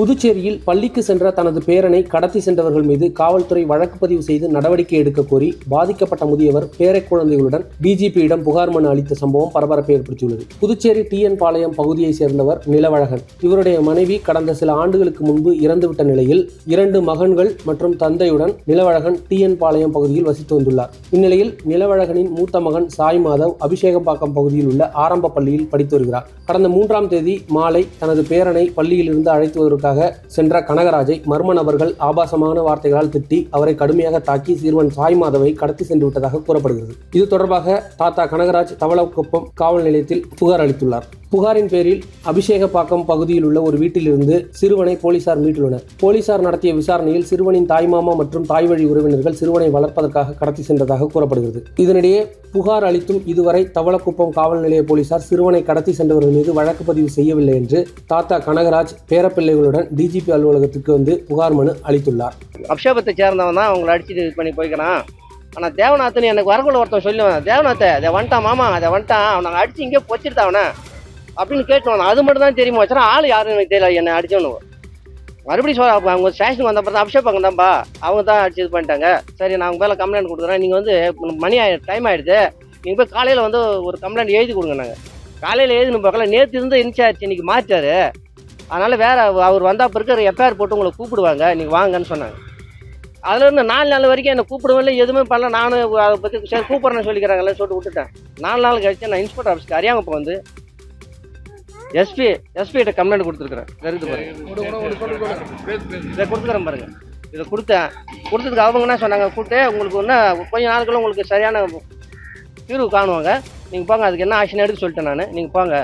புதுச்சேரியில் பள்ளிக்கு சென்ற தனது பேரனை கடத்தி சென்றவர்கள் மீது காவல்துறை வழக்கு பதிவு செய்து நடவடிக்கை எடுக்க கோரி பாதிக்கப்பட்ட முதியவர் பேரை குழந்தைகளுடன் டிஜிபியிடம் புகார் மனு அளித்த சம்பவம் பரபரப்பை ஏற்படுத்தியுள்ளது. புதுச்சேரி டிஎன் பாளையம் பகுதியை சேர்ந்தவர் நிலவழகன். இவருடைய மனைவி கடந்த சில ஆண்டுகளுக்கு முன்பு இறந்துவிட்ட நிலையில் இரண்டு மகன்கள் மற்றும் தந்தையுடன் நிலவழகன் டிஎன் பாளையம் பகுதியில் வசித்து வந்துள்ளார். இந்நிலையில் நிலவழகனின் மூத்த மகன் சாய் மாதவ் அபிஷேகம்பாக்கம் பகுதியில் உள்ள ஆரம்ப பள்ளியில் படித்து வருகிறார். கடந்த மூன்றாம் தேதி மாலை தனது பேரனை பள்ளியிலிருந்து அழைத்து வருவதற்காக சென்ற கனகராஜை மர்ம நபர்கள் ஆபாசமான வார்த்தைகளால் திட்டி அவரை கடுமையாக தாக்கி சிறுவன் சாய் மாதவை கடத்தி சென்று விட்டதாக கூறப்படுகிறது. இது தொடர்பாக தாத்தா கனகராஜ் தவளக்குப்பம் காவல் நிலையத்தில் புகார் அளித்துள்ளார். புகாரின் பேரில் அபிஷேகப்பாக்கம் பகுதியில் உள்ள ஒரு வீட்டிலிருந்து சிறுவனை போலீசார் மீட்டுள்ளனர். போலீசார் நடத்திய விசாரணையில் சிறுவனின் தாய்மாமா மற்றும் தாய் வழி உறவினர்கள் சிறுவனை வளர்ப்பதற்காக கடத்தி சென்றதாக கூறப்படுகிறது. இதனிடையே புகார் அளித்தும் இதுவரை தவளக்குப்பம் காவல் நிலைய போலீசார் சிறுவனை கடத்தி சென்றவர்கள் மீது வழக்கு பதிவு செய்யவில்லை என்று தாத்தா கனகராஜ் பேரப்பிள்ளைகளுடன் டிஜிபி அலுவலகத்துக்கு வந்து புகார் மனு அளித்துள்ளார். அபிஷேகத்தை சேர்ந்தவன் தான் அவங்கள அடிச்சுட்டு இது பண்ணி போய்க்கிறான். ஆனால் தேவநாத்னு எனக்கு வரக்குள்ள ஒருத்தன் சொல்லுவேன் தேவநாத்தை அதை வந்துட்டான் மாமா அதை வந்துட்டான் அவனை அடிச்சு இங்கே பொச்சிருத்தான் அவனை? அப்படின்னு கேட்டுவான். அது மட்டும் தான் தெரியுமா வச்சுனா ஆள் யாருன்னு எனக்கு தெரியல என்னை அடிச்சவனு. மறுபடியும் சொல்ல அவங்க ஸ்டேஷனுக்கு வந்த அப்புறம் அபிஷேகம் தான்ப்பா அவங்க தான் அடிச்சு இது பண்ணிட்டாங்க. சரி நான் உங்க மேலே கம்ப்ளைண்ட் கொடுக்குறேன். நீங்கள் வந்து மணி ஆயி டைம் ஆயிடுது. நீங்கள் போய் காலையில் வந்து ஒரு கம்ப்ளைண்ட் எழுதி கொடுங்க நாங்கள் காலையில் எழுதினு பார்க்கல நேற்று இருந்து இன்சார்ஜ் இன்னைக்கு மாற்றாரு அதனால் வேறு அவர் வந்தால் பிறகு எஃப்ஐஆர் போட்டு உங்களை கூப்பிடுவாங்க. நீங்கள் வாங்கன்னு சொன்னாங்க. அதில் இருந்து நாலு நாள் வரைக்கும் என்னை கூப்பிடவில்லை எதுவுமே பண்ணல. நானும் அதை பற்றி சரி கூப்பிட்றேன்னு சொல்லிக்கிறாங்களே சொல்லிட்டு விட்டுட்டேன். நாலு நாள் கழிச்சு நான் இன்ஸ்பெக்டர் ஆஃபீஸ்க்கு அறியாமப்போ வந்து எஸ்பி எஸ்பிகிட்ட கம்ப்ளைண்ட் கொடுத்துருக்குறேன். இருக்குது பாருங்க. இதை கொடுத்துக்கிறேன் பாருங்க. இதை கொடுத்தேன். கொடுத்ததுக்கு அவங்க என்ன சொன்னாங்க? கூப்பிட்டு உங்களுக்கு இன்னும் கொஞ்சம் நாளுக்குள்ள உங்களுக்கு சரியான தீர்வு காணுவாங்க. நீங்கள் போங்க அதுக்கு என்ன ஆக்ஷன் எடுக்க சொல்லிட்டேன் நான். நீங்கள் போங்க.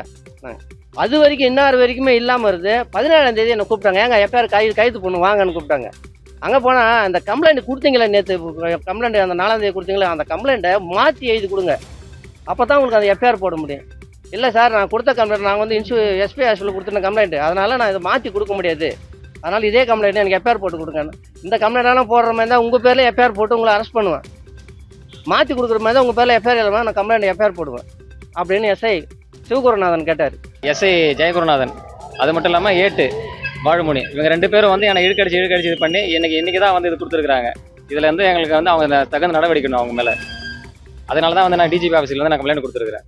நான் அது வரைக்கும் இன்னார் வரைக்குமே இல்லாமல் இருது பதினேழாம் தேதி என்னை கூப்பிட்டாங்க. ஏங்க எப்பயார் கை கைது பொண்ணு வாங்கன்னு கூப்பிட்டாங்க. அங்கே போனால் அந்த கம்ப்ளைண்ட் கொடுத்தீங்களே நேற்று கம்ப்ளைண்ட் அந்த நாலாம் தேதி கொடுத்தீங்களே அந்த கம்ப்ளைண்ட்டை மாற்றி எழுதி கொடுங்க. அப்போ தான் உங்களுக்கு அந்த எஃப்ஐஆர் போட முடியும். இல்லை சார் நான் கொடுத்த கம்ப்ளைண்ட் நான் வந்து இன்சூ எஸ்பி ஹாஸ்பிட்டல் கொடுத்துருந்த கம்ப்ளைண்ட் அதனால் நான் இதை மாற்றி கொடுக்க முடியாது. அதனால் இதே கம்ப்ளைண்ட் எனக்கு எஃப்ஐஆர் போட்டு கொடுங்க இந்த கம்ப்ளைண்ட்லாம் போடுற மாதிரி தான் உங்கள் பேரில் எஃப்ஐஆர் போட்டு உங்களை அரெஸ்ட் பண்ணுவேன். மாற்றி கொடுக்குற மாதிரி தான் உங்கள் பேரில் எஃப்ஐஆர் எழுதுனா நான் கம்ப்ளைண்ட் எஃப்ஐஆர் போடுவேன். அப்படின்னு எஸ்ஐ சிவகுருநாதன் கேட்டார். எஸ்ஐ ஜெயகுருநாதன். அது மட்டும் இல்லாமல் ஏட்டு வாழுமணி இவங்க ரெண்டு பேரும் வந்து என்னை இழுக்கடிச்சு இழுக்கடிச்சு இது பண்ணி இன்னைக்கு இன்றைக்கி தான் வந்து இது கொடுத்துருக்குறாங்க. இதில் வந்து எங்களுக்கு வந்து அவங்க தகுந்த நடவடிக்கணும் அவங்க மேலே. அதனால தான் வந்து நான் டிஜிபி ஆஃபீஸில் வந்து நான் கம்ப்ளைண்ட் கொடுத்துருக்குறேன்.